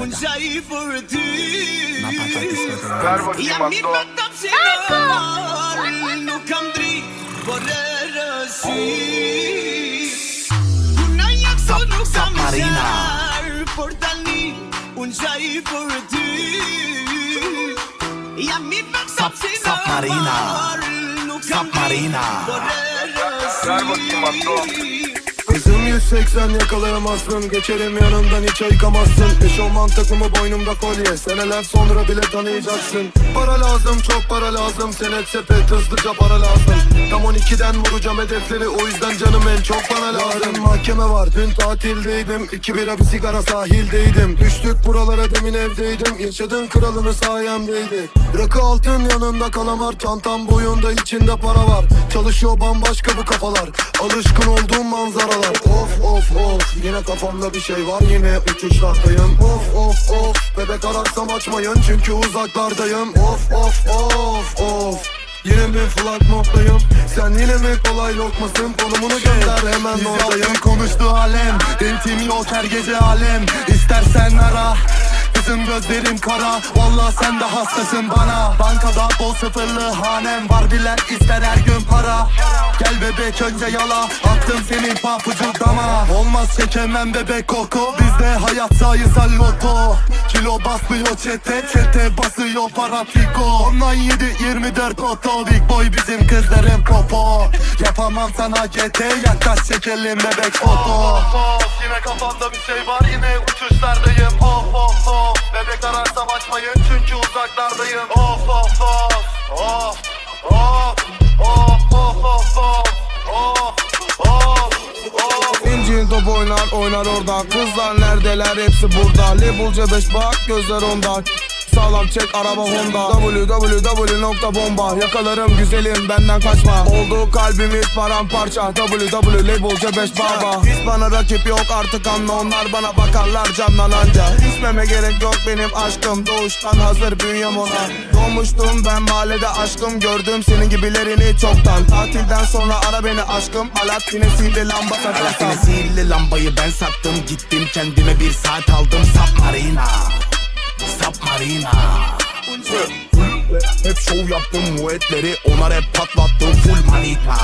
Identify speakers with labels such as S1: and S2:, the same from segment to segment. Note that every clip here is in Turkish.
S1: Unë qaj për
S2: ty. Jam
S1: një për të
S2: pëshinar
S1: Nuk kam drit Por e rësi Unë a jakë
S3: sot
S1: nuk
S3: kam
S1: zar Por tani Unë qaj
S3: për ty. Jam
S1: një për
S3: të
S1: pëshinar
S3: Nuk
S1: kam
S2: drit Por e
S1: rësi
S4: Kızım 180 yakalayamazsın. Geçerim yanından hiç ayıkamazsın. Eşofman takımı boynumda kolye. Seneler sonra bile tanıyacaksın. Para lazım çok para lazım. Senet sepet hızlıca para lazım 12'den vuracağım hedefleri O yüzden canım en çok bana lazım. Mahkeme var dün tatildeydim. İki bira bir sigara sahildeydim. Düştük buralara demin evdeydim. Yaşadığın kralını sayemdeydi. Rakı altın yanında kalamar Çantam boyunda içinde para var. Çalışıyor bambaşka bu kafalar. Alışkın olduğum manzaralar. Of of of Yine kafamda bir şey var yine uçuşlardayım. Of of of Bebek ararsam açmayın çünkü uzaklardayım. Of of of of Yine bir flight moddayım Sen yine mi kolay lokmasın? Konumunu gönder hemen oradayım.
S5: konuştu alem Dentim yok her gece alem. İstersen ara Kızım gözlerim kara. Vallahi sen de hastasın bana. Bankada bol sıfırlı hanem Var. Bilen ister her gün para. Gel bebek önce yala. Attım senin papucu dama. Olmaz çekemem bebek koku Bizde hayat sayısal loto. Kilo basmıyor çete Çete basıyor para fiko Ondan 7 24 oto. Big boy bizim kızların popo. Yapamam sana GT Yaklaş çekelim bebek foto. Yine kafamda bir şey var. Yine uçuşlardayım uzaklardayım. Of of of. Of of Of of of of.
S6: İncil top oynar oynar orada. Kızlar neredeler? Hepsi burada. Label C5 bak gözler onda Sağlam çek araba Honda. Www nokta bomba. Yakalarım güzelim benden kaçma. Oldu kalbimiz paramparça. Www label C5 baba Hiç bana rakip yok artık anla. Onlar bana bakarlar camdan anca. İçmeme gerek yok benim aşkım. Doğuştan hazır bünyem ona. Doğmuştum ben mahallede aşkım. Gördüm senin gibilerini çoktan. Tatilden sonra ara beni aşkım. Alat yine sihirli lamba satarsam
S3: Yine sihirli lambayı ben sattım. Gittim kendime bir saat aldım. Submarina Submarina Hep şov yaptım muetleri Onlar hep patlattım. Full manita.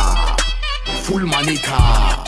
S3: Full manita